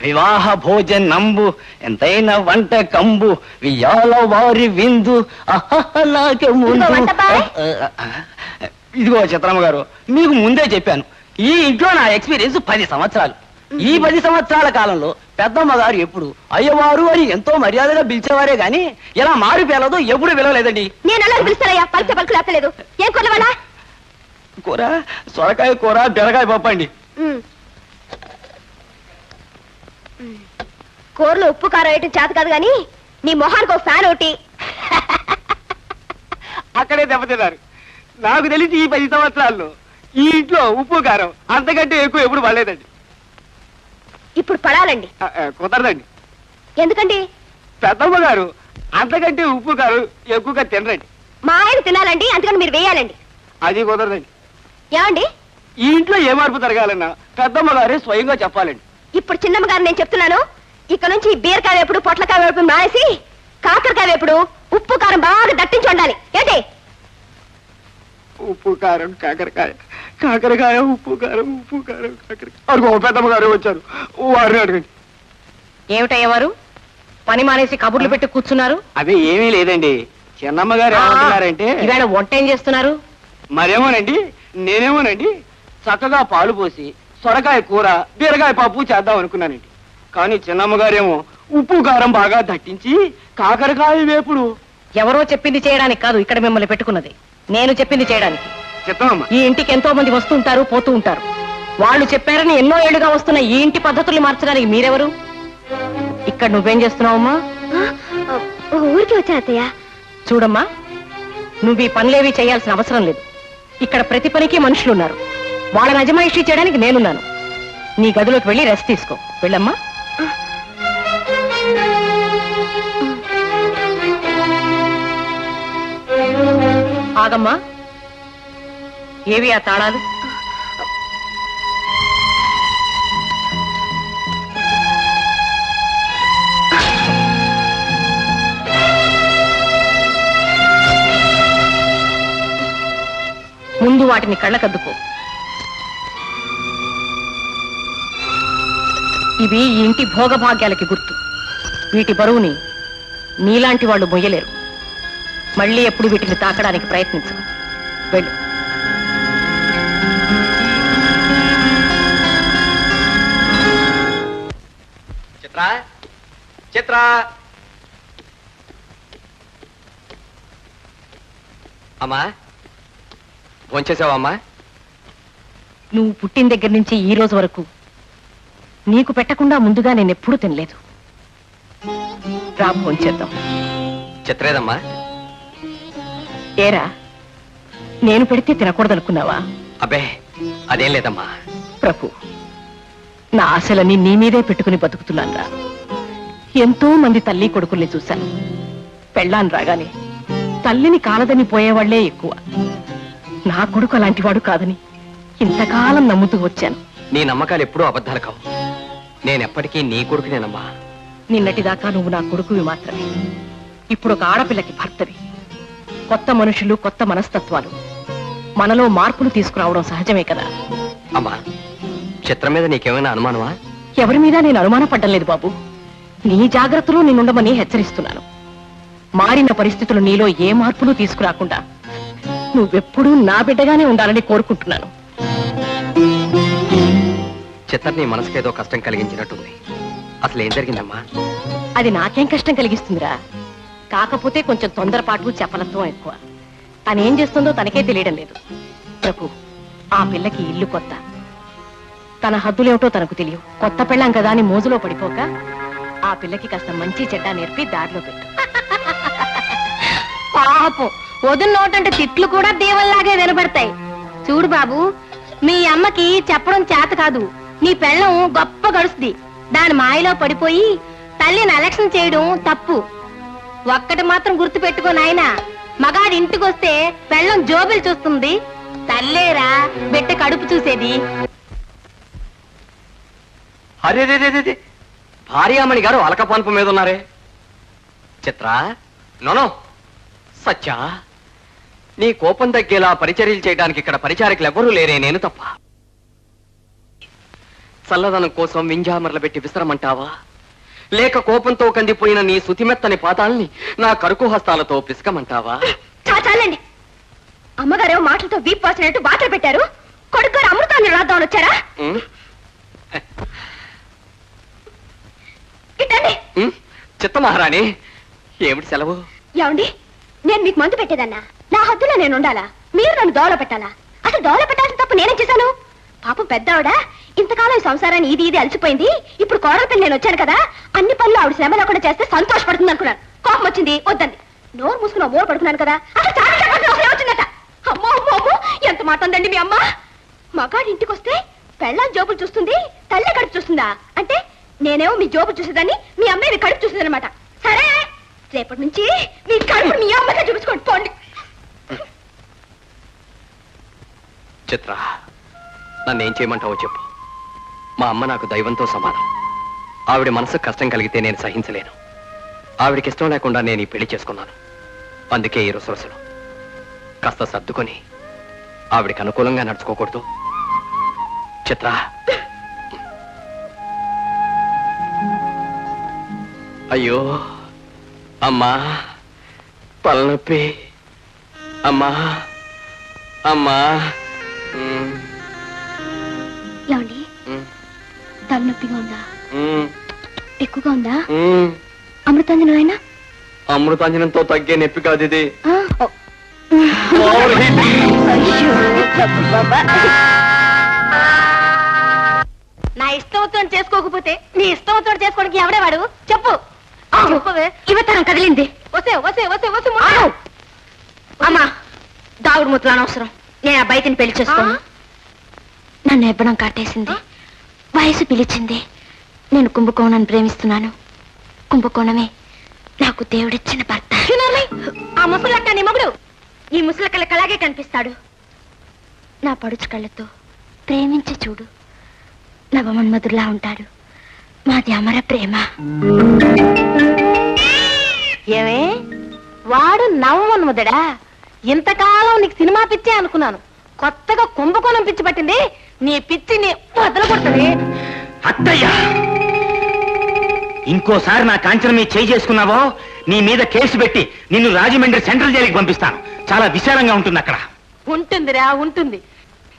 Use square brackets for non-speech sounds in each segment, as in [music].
వివాహ భోజనంబు ఎంతైన వంట కంబు వియాల వారి విందు ఇదిగో చిత్రమ్మ గారు మీకు ముందే చెప్పాను ఈ ఇంట్లో నా ఎక్స్పీరియన్స్ పది సంవత్సరాలు. ఈ పది సంవత్సరాల కాలంలో పెద్దమ్మ గారు ఎప్పుడు అయ్యవారు అని ఎంతో మర్యాదగా పిలిచేవారే గాని ఇలా మారు పేలదో ఎప్పుడు పిలవలేదండి. నేను ఎలా పిలుస్తానయ్యా? పలికే ఏం కూర సొరకాయ కూర బెరకాయ పప్పండి కూరలో ఉప్పు కారం వేయటం చేత కాదు గాని నీ మొహానికి ఒక ఫ్యాన్ ఒకటి. అక్కడే దెబ్బతిన్నారు. నాకు తెలిసి ఈ పది సంవత్సరాల్లో ఈ ఇంట్లో ఉప్పు కారం అంతకంటే ఎక్కువ ఎప్పుడు పడలేదండి. ఇప్పుడు పడాలండి. ఆ, ఆ, కుదరదండి. ఎందుకండి? పెద్దమ్మ గారు అంతకంటే ఉప్పు కారం ఎక్కువగా తినరండి. మా ఆయన తినాలండి అందుకని మీరు వేయాలండి. అది కుదరదండి. ఏమండి? ఈ ఇంట్లో ఏ మార్పు జరగాలన్నా పెద్దమ్మ గారే స్వయంగా చెప్పాలండి. ఇప్పుడు చిన్నమ్మ గారు నేను చెప్తున్నాను ఇక్కడ నుంచి బీరకాయ వేపుడు పొట్లకాయ వేపుడు మానేసి కాకరకాయ వేపుడు ఉప్పు కారం బాగా దట్టించి ఉండాలి ఏంటి? ఉప్పు కారం కాకరకాయ కాకరకాయ ఉప్పు కారం ఉప్పు కారం కాకరకాయ అడుగు పెద్దమ్మ గారు వచ్చారు. వారిని అడగండి. ఏమిటయ్యవారు పని మానేసి కబుర్లు పెట్టి కూర్చున్నారు? అదే ఏమీ లేదండి. చిన్నమ్మ గారు ఏమంటున్నారంటే ఈవేళ వంట ఏం చేస్తున్నారు? మరేమోనండి నేనేమోనండి చక్కగా పాలు పోసి సొరకాయ కూర బీరకాయ పప్పు చేద్దాం అనుకున్నానండి. కానీ చిన్నమ్మ గారేమో ఉప్పు కారం బాగా దట్టించి కాకరకాయ వేపుడు. ఎవరో చెప్పింది చేయడానికి కాదు ఇక్కడ మిమ్మల్ని పెట్టుకున్నది. నేను చెప్పింది చేయడానికి. చిత్తమ్మ ఈ ఇంటికి ఎంతో మంది వస్తూ ఉంటారు పోతూ ఉంటారు. వాళ్ళు చెప్పారని ఎన్నో ఏళ్ళుగా వస్తున్న ఈ ఇంటి పద్ధతుల్ని మార్చడానికి మీరెవరు? ఇక్కడ నువ్వేం చేస్తున్నావమ్మా? ఊరికి వచ్చా అత్తయ్య? చూడమ్మా నువ్వు ఈ పనులేవి చేయాల్సిన అవసరం లేదు. ఇక్కడ ప్రతి పనికి మనుషులు ఉన్నారు వాళ్ళని అజమాయిషీ చేయడానికి నేనున్నాను. నీ గదిలోకి వెళ్ళి రెస్ట్ తీసుకో. వెళ్ళమ్మా. ఆగమ్మా. ఏవి ఆ తాళాలు? ముందు వాటిని కళ్ళకద్దుకో. ఇవి ఈ ఇంటి భోగభాగ్యాలకి గుర్తు. వీటి బరువుని నీలాంటి వాళ్ళు మొయ్యలేరు. మళ్ళీ ఎప్పుడు వీటిని తాకడానికి ప్రయత్నించు వెళ్ళు. చిత్ర చిత్ర. అమ్మా భోంచేసావమ్మా నువ్వు పుట్టిన దగ్గర నుంచి ఈ రోజు వరకు నీకు పెట్టకుండా ముందుగా నేను ఎప్పుడూ తినలేదు. రా భోంచేద్దాం చిత్రేదమ్మా ఏరా నేను పెడితే తినకూడదనుకున్నావా? అబ్బే అదేం లేదమ్మా. ప్రభు నా ఆశలన్నీ నీ మీదే పెట్టుకుని బతుకుతున్నానురా ఎంతో మంది తల్లి కొడుకుల్ని చూశాను. పెళ్ళాను రాగానే తల్లిని కాలదని పోయేవాళ్ళే ఎక్కువ. నా కొడుకు అలాంటివాడు కాదని ఇంతకాలం నమ్ముతూ వచ్చాను. నీ నమ్మకాలు ఎప్పుడూ అబద్ధాలు కావు నేనెప్పటికీ నీ కొడుకునేనమ్మా. నిన్నటిదాకా నువ్వు నా కొడుకువి మాత్రమే. ఇప్పుడు ఒక ఆడపిల్లకి భర్తవి. కొత్త మనుషులు కొత్త మనస్తత్వాలు. మనలో మార్పులు తీసుకురావడం సహజమే కదా. అమ్మా చిత్రం మీద నీకేమైనా అనుమానమా? ఎవరి మీద నేను అనుమానపడ్డం లేదు బాబు. నీ జాగ్రత్తలో నేనుండమని హెచ్చరిస్తున్నాను. మారిన పరిస్థితులు నీలో ఏ మార్పులు తీసుకురాకుండా నువ్వెప్పుడూ నా బిడ్డగానే ఉండాలని కోరుకుంటున్నాను. చిత్ర నీ మనసుకేదో కష్టం కలిగించినట్టుంది. అసలు ఏం జరిగిందమ్మా? అది నాకేం కష్టం కలిగిస్తుందిరా. కాకపోతే కొంచెం తొందరపాటు చపలత్వం ఎక్కువ. తనేం చేస్తుందో తనకే తెలియడం లేదు. ప్రభు ఆ పిల్లకి ఇల్లు కొత్త. తన హద్దులేమిటో తనకు తెలియవు. కొత్త పెళ్ళాం కదా అని మోజులో పడిపోక ఆ పిల్లకి కాస్త మంచి చెడ్డ నేర్పి దారిలో పెట్టు. [laughs] పాపం. వదిన నోటంటే తిట్లు కూడా దేవుల్లాగే వినబడతాయి. చూడు బాబు మీ అమ్మకి చెప్పడం చేత కాదు. నీ పెళ్ళం గొప్ప గడుస్తుంది. దాని మాయలో పడిపోయి తల్లిని అలక్ష్యం చేయడం తప్పు. ఒక్కటి మాత్రం గుర్తు పెట్టుకో నాయన. మగాడి ఇంటికొస్తే పెళ్ళం జోబులు చూస్తుంది. తల్లేరా బిడ్డ కడుపు చూసేది. అరే భార్యామణి గారు అలకపాన్పు మీద ఉన్నారే. చిత్ర నోనో సత్య నీ కోపం తగ్గేలా పరిచర్యలు చేయడానికి ఇక్కడ పరిచారికలు ఎవ్వరూ లేరే నేను తప్ప. చల్లదనం కోసం వింజామరలు పెట్టి విసరమంటావా? లేక కోపంతో కందిపోయిన నీ సుతిమెత్తని పాదాల్ని నా కరుకు హస్తాలతో పిసకమంటావా? చా చాలండి. అమ్మగారేమో మాటలతో వీప్ వాసినట్టు బాటలు పెట్టారు. కొడుకు అమృతాన్ని రాద్దామని వచ్చారా? చిత్త మహారాణి ఏమిటి సెలవు? ఏమండి? నేను మీకు మందు పెట్టేదన్నా. నా హద్దులో నేను ఉండాలా? మీరు నన్ను దోల పెట్టాలా? అసలు దోల పెట్టాల్సిన తప్పు నేనేం చేశాను? పాపం పెద్దావిడ? ఇంతకాలం ఈ సంసారాన్ని ఇది ఇది అలసిపోయింది. ఇప్పుడు కోడలపల్లి నేను వచ్చాను కదా అన్ని పనులు ఆవిడ శ్రమ లేకుండా చేస్తే సంతోషపడుతుంది అనుకున్నాను. కోపం వచ్చింది వద్దండి నోరు మూసుకున్న మూల పడుకున్నాను కదా అసలు చాలా వచ్చిందట. అమ్మో అమ్మో అమ్మో ఎంత మాట ఉందండి మీ అమ్మ. మగాడి ఇంటికి వస్తే పెళ్ళాం జోబులు చూస్తుంది తల్లి కడుపు చూస్తుందా? అంటే నేనేమో మీ జోబులు చూసేదాన్ని మీ అమ్మాయి మీ కడుపు చూస్తుంది అనమాట సరే రేపటి నుంచి మీ కడుపు మీ అమ్మకే చూపించుకోండి పోండి. చిత్ర. నన్ను ఏం చేయమంటావో చెప్పు. మా అమ్మ నాకు దైవంతో సమానం. ఆవిడ మనసుకు కష్టం కలిగితే నేను సహించలేను. ఆవిడకి ఇష్టం లేకుండా నేను ఈ పెళ్ళి చేసుకున్నాను. అందుకే ఈ రుసరుసలు. కాస్త సర్దుకొని ఆవిడకి అనుకూలంగా నడుచుకోకూడదు. చిత్ర. అయ్యో. అమ్మా. తలనొప్పి అమ్మా. అమ్మా. తలనొప్పిగా ఉందా? ఉమ్, ఎక్కువగా ఉందా. అమృతాంజనం అయినా? అమృతాంజనంతో తగ్గే నొప్పి కాదు ఇది. నా ఇష్టం వచ్చినట్టు చేసుకోకపోతే నీ ఇష్టం వచ్చినట్టు చేసుకోవడానికి ఎవడే వాడు? చెప్పు. ఇవతరం కదిలింది. వసే వసే వసే వసే అమ్మా దావుడు ముత్తలు అనవసరం. నేను ఆ బయటని పెళ్ళి చేసుకోను. నన్ను ఇవ్వడం కాటేసింది. వయసు పిలిచింది. నేను కుంభకోణాన్ని ప్రేమిస్తున్నాను. కుంభకోణమే నాకు దేవుడిచ్చిన భర్త. ఆ ముసలక్క నీ మగుడు. ఈ ముసలక్కలకి అలాగే కనిపిస్తాడు. నా పడుచు కళ్ళతో ప్రేమించి చూడు. నవమన్మధుల్లా ఉంటాడు. మాది అమర ప్రేమ. ఏమే వాడు నవమన్ముదడా ఇంతకాలం నీకు సినిమా పిచ్చే అనుకున్నాను. కొత్తగా కుంభకోణం పిచ్చి పట్టింది. నీ పిచ్చిని వదలు కొడుతుంది అత్తయ్య! ఇంకోసారి నా కాంచన మీద చేయి చేసుకున్నావో నీ మీద కేసు పెట్టి నిన్ను రాజమండ్రి సెంట్రల్ జైలుకి పంపిస్తాను. చాలా విశాలంగా ఉంటుంది అక్కడ. ఉంటుందిరా ఉంటుంది.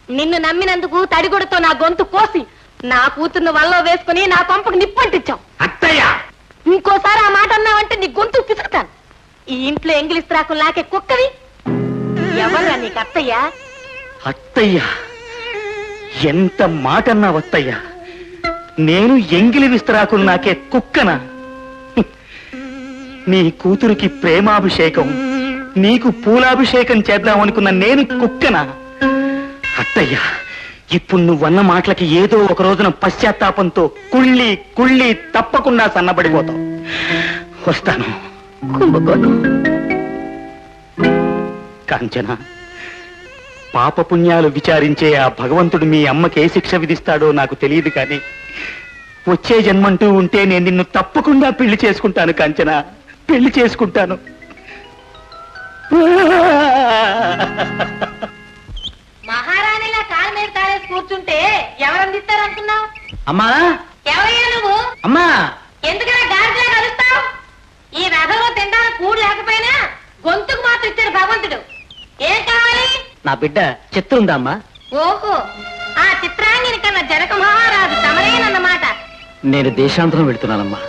నిన్ను నమ్మినందుకు తడిగొడతో నా గొంతు కోసి నా కూతుర్ని వల్ల వేసుకుని నా కొంపకు నిప్పంటిచ్చావు. అత్తయ్య! ఇంకోసారి ఆ మాట అన్నావంటే నీ గొంతు పిసుకుతాను. ఈ ఇంట్లో ఎంగిలిస్ త్రాకులు నాకే కుక్కవి. ఎవరా నీకు అత్తయ్య? అత్తయ్య! ఎంత మాట అన్నావు అత్తయ్య నేను ఎంగిలి విస్తరాకులు నాకే కుక్కన? [laughs] నీ కూతురికి ప్రేమాభిషేకం నీకు పూలాభిషేకం చేద్దామనుకున్న నేను కుక్కన? అత్తయ్య ఇప్పుడు నువ్వన్న మాటలకి ఏదో ఒక రోజున పశ్చాత్తాపంతో కుళ్ళి కుళ్ళి తప్పకుండా సన్నబడిపోతావు. వస్తాను. కుంభకోణం. కాంచన. పాపపుణ్యాలు విచారించే ఆ భగవంతుడు మీ అమ్మకి ఏ శిక్ష విధిస్తాడో నాకు తెలియదు కానీ వచ్చే జన్మంటూ ఉంటే నేను నిన్ను తప్పకుండా పెళ్ళి చేసుకుంటాను కాంచన. పెళ్ళి చేసుకుంటాను. మహారాణిలా కాలు మీద కాలేసి కూర్చుంటే ఎవరు అందిస్తారనుకున్నావు అమ్మా. ఎవరయ్యా నువ్వు? అమ్మా. ఎందుకలా గాడిలా కలుస్తావు ఈ రథంలో తినడానికి కూడు లేకపోయినా గొంతుకు మాత్రం ఇచ్చాడు భగవంతుడు. ఏం కావాలి? నా బిడ్డ చిత్రుందా అమ్మా? ఓహో ఆ చిత్రాంగిని కన్నా జనక మహారాజు తమరేనన్నమాట. నేను దేశాంతరం వెళ్తున్నానమ్మా.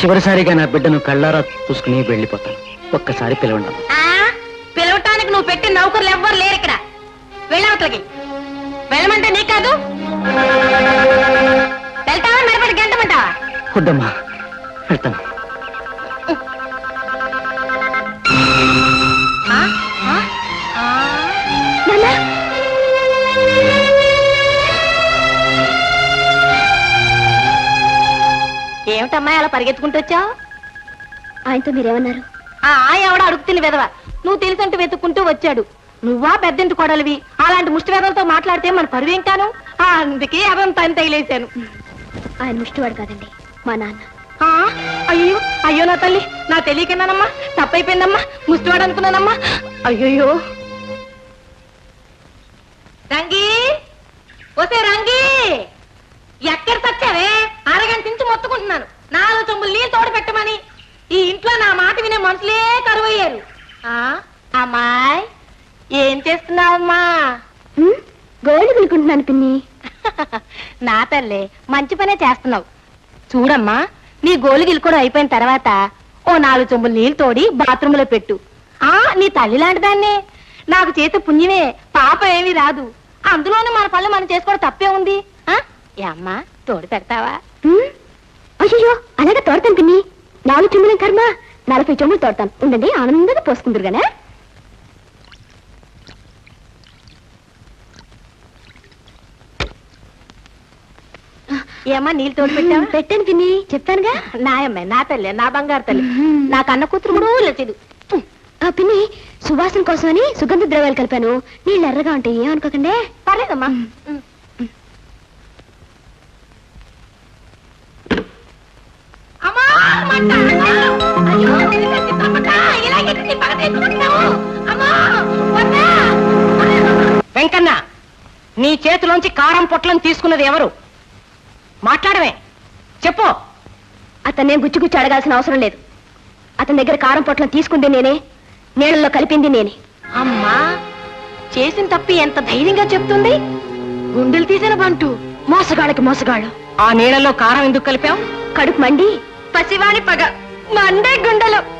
చివరిసారిగా నా బిడ్డను కళ్ళారా చూసుకుని వెళ్ళిపోతాను. ఒక్కసారి పిలవండి ఆ? పిలవటానికి నువ్వు పెట్టిన నౌకర్లు ఎవ్వరు లేరు ఇక్కడ. వెళ్ళవతలకి వెళ్ళమంటే నీ కాదు. వెళ్తావా? మెరపడి గంటమంటావా? వద్దమ్మా. వెళ్తాను. ఏమిటమ్మా అలా పరిగెత్తుకుంటూ వచ్చావు? ఆయనతో మీరేమన్నారు? ఆ ఎవడ అడుగు తిని వెదవ. నువ్వు తెలిసంటూ వెతుక్కుంటూ వచ్చాడు. నువ్వా పెద్దంటి కొడలివి? అలాంటి ముష్టి వెదలతో మాట్లాడితే మన పరువేం కాను అందుకే అవం తని తగిలేశాను. ఆయన ముష్టివాడు కాదండి మా నాన్న. ఆ, అయ్యో అయ్యో నా తల్లి నా తెలియకన్నానమ్మా తప్పైపోయిందమ్మా ముష్టివాడు అనుకున్నానమ్మా. అయ్యయ్యో. రంగి! వసే రంగి! ఎక్కడ తిరతచ్చావే అరగంట నుంచి మొత్తుకుంటున్నాను. నాలుగు చెంబులు నీళ్ళు తోడు పెట్టమని. ఈ ఇంట్లో నా మాట వినే మనుషులే కరువయ్యారు. ఆ, అమ్మాయ్ ఏం చేస్తున్నావమ్మా? గోల్డ్ కొనుక్కుంటున్నాను పిన్ని. [laughs] నా తల్లే మంచి పనే చేస్తున్నావు. చూడమ్మా నీ గోలుగిలు కూడా అయిపోయిన తర్వాత ఓ నాలుగు చెంబులు నీళ్ళు తోడి బాత్రూంలో పెట్టు. ఆ నీ తల్లి లాంటి దాన్నే. నాకు చేసే పుణ్యమే పాప ఏమీ రాదు. అందులోనే మన పళ్ళు మనం చేసుకోవడం తప్పే ఉంది? ఏ అమ్మా తోడు పెడతావా? అయ్యో అలాగే తోడతాను పిన్ని. నాలుగు చెమ్ముల కర్మ నలభై చెమ్ములు తోడతాను. ఉండండి ఆనందంగా పోసుకుందరు గానే ఏమ్మా నీళ్ళు తోడు పెట్టావా? పెట్టాను పిన్ని. చెప్పానుగా నాయమ్మే నా తల్లి నా బంగారు తల్లి. నా కన్న కూతురు కూడా లేదు. ఆ పిన్ని సువాసన కోసమని సుగంధ ద్రవ్యాలు కలిపాను. నీళ్ళు ఎర్రగా ఉంటాయి ఏమనుకోకండి? పర్లేదమ్మా. వెంకన్న నీ చేతిలోంచి కారం పొట్లను తీసుకున్నది ఎవరు? మాట్లాడమే చెప్పు. అతన్నే గుచ్చి గుచ్చి అడగాల్సిన అవసరం లేదు. అతని దగ్గర కారం పొట్లం తీసుకుంది నేనే నీళ్ళల్లో కలిపింది నేనే. అమ్మా చేసిన తప్పి ఎంత ధైర్యంగా చెప్తుంది? గుండెలు తీసిన బంటు. మోసగాళ్ళకి మోసగాళ్ళు. ఆ నీళ్ళలో కారం ఎందుకు కలిపావు? కడుపు మండి. పసివాణి పగ. మండే గుండెలు.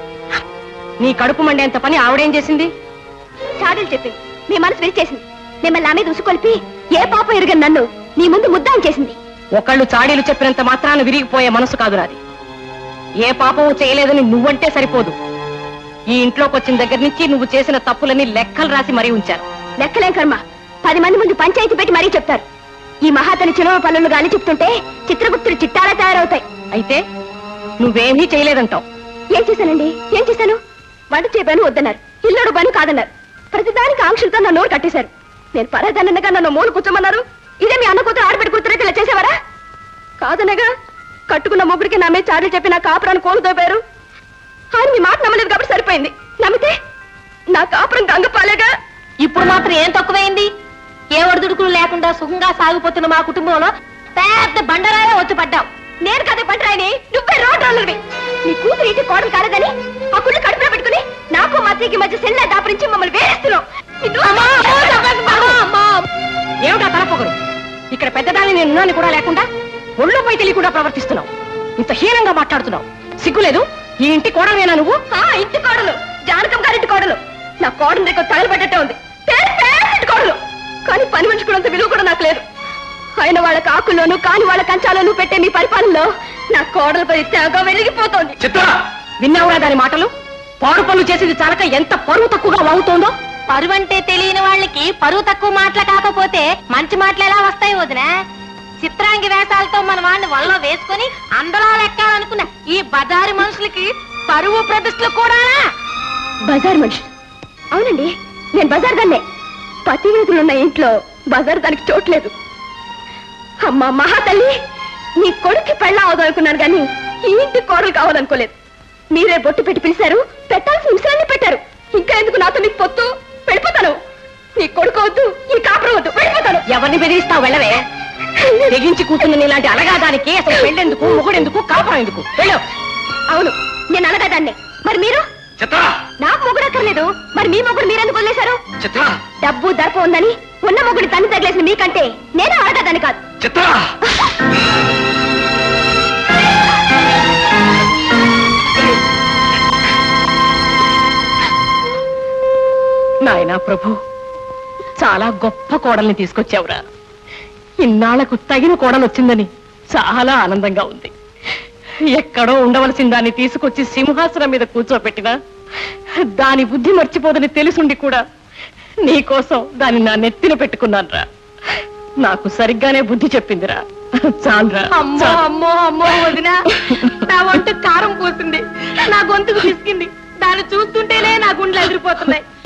నీ కడుపు మండేంత పని ఆవిడేం చేసింది? చాడీలు చెప్పింది మీ మనసు విరిచేసింది. మిమ్మల్ని నా మీద ఉసుకొల్పి ఏ పాపం ఎరుగని నన్ను నీ ముందు ముద్దాం చేసింది. ఒకళ్ళు చాడీలు చెప్పినంత మాత్రాన విరిగిపోయే మనసు కాదు నాది. ఏ పాపము చేయలేదని నువ్వంటే సరిపోదు. ఈ ఇంట్లోకి వచ్చిన దగ్గర నుంచి నువ్వు చేసిన తప్పులని లెక్కలు రాసి మరీ ఉంచాను లెక్కలేం కర్మ. పది మంది ముందు పంచాయతీ పెట్టి మరీ చెప్తారు. ఈ మహాతని చిన్నవ పనులు గాని చెప్తుంటే చిత్రగుప్తులు చిట్టాలా తయారవుతాయి. అయితే నువ్వేమీ చేయలేదంటావు. ఏం చేశానండి? ఏం చేశాను? వంట చేయబాను వద్దన్నారు. ఇల్లుడు పని కాదన్నారు. ప్రతిదానికి ఆంక్షలతో నా నోరు కట్టేశారు. నేను పరదన్నగా నన్ను మూలు కూర్చోమన్నారు. ఇదే మీ అన్న కూతురు ఆడబెట్టి కూతురైతే ఇలా చేసేవారా? కాదనగా కట్టుకున్న మొగుడికి నా మీద చాడీలు చెప్పి నా కాపురాన్ని కోలుతోపారు ఆయన మీ మాట నమ్మలేదు కాబట్టి సరిపోయింది. నమ్మితే నా కాపురం గంగపాలేగా. ఇప్పుడు మాత్రం ఏం తక్కువైంది? ఏ ఒడిదుడుకులు లేకుండా సుఖంగా సాగిపోతున్న మా కుటుంబంలో పెద్ద బండరాయే వచ్చి పడ్డావు. నేను కదే పంటరాయని నువ్వే రోడ్ రోలర్వి నీ కూతురు ఇంటి కోడలు కాలేదని ఆ కుళ్ళు కడుపులో పెట్టుకుని నాకు మధ్యకి మధ్య సెల్ల దాపరించి మమ్మల్ని వేరేస్తున్నావు ఏమిటా తలపొగరు? ఇక్కడ పెద్దదాన్ని నేను ఉన్నాను కూడా లేకుండా ఒళ్ళోపై తెలియకుండా ప్రవర్తిస్తున్నావు. ఇంత హీనంగా మాట్లాడుతున్నావు. సిగ్గులేదు ఈ ఇంటి కోడవేనా నువ్వు? ఆ ఇంటి కోడలు. జానకం గారింటి కోడలు. నా కోడలు దగ్గర తగలబడ్డట్టే ఉంది. కోడలు. కానీ పని మనిషి కూడా అంత విలువ కూడా నాకు లేదు. అయిన వాళ్ళ కాకుల్లోనూ కాని వాళ్ళ కంచాలోనూ పెట్టే మీ పరిపాలనలో నా కోడలు పది తెగ వెలిగిపోతోంది. చిత్ర! విన్నావురా దాని మాటలు? పాడు పనులు చేసేది చాలక ఎంత పరువు తక్కువగా వాగుతోందో? పరువంటే తెలియని వాళ్ళకి పరువు తక్కువ మాటలు కాకపోతే మంచి మాటలు ఎలా వస్తాయి వదిన? చిత్రాంగి వేషాలతో మన వాడిని వల్ల వేసుకొని అందలా లెక్కాలనుకున్న ఈ బజారు మనుషులకి పరువు ప్రతిష్టలు కూడా? బజార్ మనిషి. అవునండి నేను బజార్ దాన్నే పతివేతులున్న ఇంట్లో బజార్ దానికి చోట్లేదు అమ్మా మహాతల్లి! నీ కొడుక్కి పెళ్ళ అవదనుకున్నాను కానీ ఈ ఇంటి కోడలు కావాలనుకోలేదు. మీరే బొట్టు పెట్టి పిలిచారు పెట్టాల్సిన విషయాన్ని పెట్టారు. ఇంకా ఎందుకు నాతో నీకు పొత్తు? వెళ్ళిపోతాను. నీ కొడుకు వద్దు ఈ కాపురం వద్దు వెళ్ళిపోతాను. ఎవరిని బెదిరిస్తావు వెళ్ళవే? తెగించి కూర్చున్న నీలాంటి అలగాదానికి అసలు పెళ్ళెందుకు మొగుడెందుకు కాపురం ఎందుకు? వెళ్ళు. అవును నేను అనగాదాన్నే మరి మీరు? చిత్ర! నాకు మొగుడు అక్కర్లేదు మరి మీ మొగుడు మీరెందుకు వదిలేశారు? చిత్ర! డబ్బు దర్ప ఉందని ఉన్న మొగుడు తన్ని తగిలేసిన మీకంటే నేను అడగదాన్ని కాదు. చిత్ర! [laughs] నాయనా ప్రభు చాలా గొప్ప కోడల్ని తీసుకొచ్చావురా. ఇన్నాళ్ళకు తగిన కోడలు వచ్చిందని చాలా ఆనందంగా ఉంది. ఎక్కడో ఉండవలసిన దాన్ని తీసుకొచ్చి సింహాసనం మీద కూర్చోబెట్టినా దాని బుద్ధి మర్చిపోదని తెలుసుండి కూడా నీకోసం దాన్ని నా నెత్తిన పెట్టుకున్నానురా. నాకు సరిగ్గానే బుద్ధి చెప్పిందిరా. చాలురా అమ్మో. అమ్మో అమ్మో వదిన. నా వంట కారం పోసింది నా గొంతుకు పిసికింది. దాన్ని చూస్తుంటేనే నా గుండెలు ఎదిరిపోతున్నాయి